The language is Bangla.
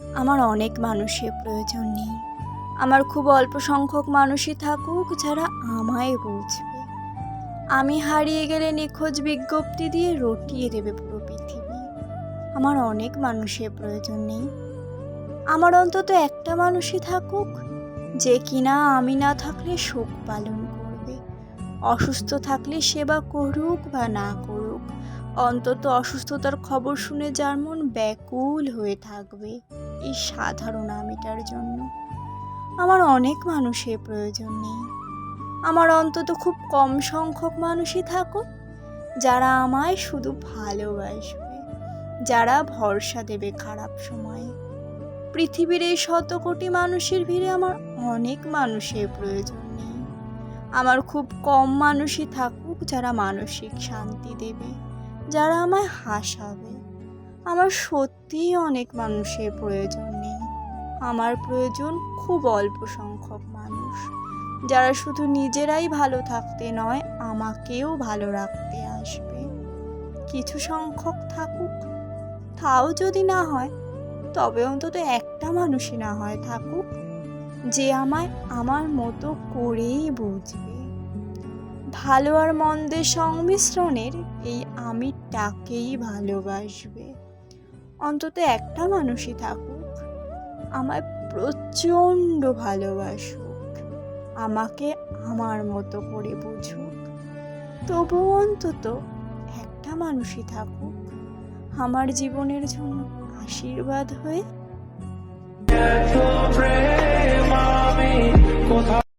আমার অনেক মানুষের প্রয়োজন নেই। আমার খুব অল্প সংখ্যক মানুষই থাকুক যারা আমায় বুঝবে। আমি হারিয়ে গেলে নিখোঁজ বিজ্ঞপ্তি দিয়ে রটিয়ে দেবে পুরো পৃথিবী। আমার অনেক মানুষের প্রয়োজন নেই। আমার অন্তত একটা মানুষই থাকুক, যে কিনা আমি না থাকলে শোক পালন করবে। অসুস্থ থাকলে সেবা করুক বা না করুক অন্তত অসুস্থতার খবর শুনে যার মন ব্যাকুল হয়ে থাকবে এই সাধারণ আমিটার জন্য। আমার অনেক মানুষের প্রয়োজন নেই। আমার অন্তত খুব কম সংখ্যক মানুষই থাকুক, যারা আমায় শুধু ভালোবাসবে, যারা ভরসা দেবে খারাপ সময়ে। পৃথিবীর এই শত কোটি মানুষের ভিড়ে আমার অনেক মানুষের প্রয়োজন। আমার খুব কম মানুষই থাকুক যারা মানসিক শান্তি দেবে, যারা আমায় হাসাবে। আমার সত্যিই অনেক মানুষের প্রয়োজন নেই। আমার প্রয়োজন খুব অল্প সংখ্যক মানুষ, যারা শুধু নিজেরাই ভালো থাকতে নয়, আমাকেও ভালো রাখতে আসবে। কিছু সংখ্যক থাকুক, তাও যদি না হয়, তবে অন্তত একটা মানুষই না হয় থাকুক। যে আমায় আমার মতো করেই বুঝবে। ভালো আর মন্দের সংমিশ্রণের এই আমি আমিটাকেই ভালোবাসবে। অন্তত একটা মানুষই থাকুক, আমায় প্রচণ্ড ভালোবাসুক, আমাকে আমার মতো করে বুঝুক। তবু অন্তত একটা মানুষই থাকুক, আমার জীবনের জন্য আশীর্বাদ হয়ে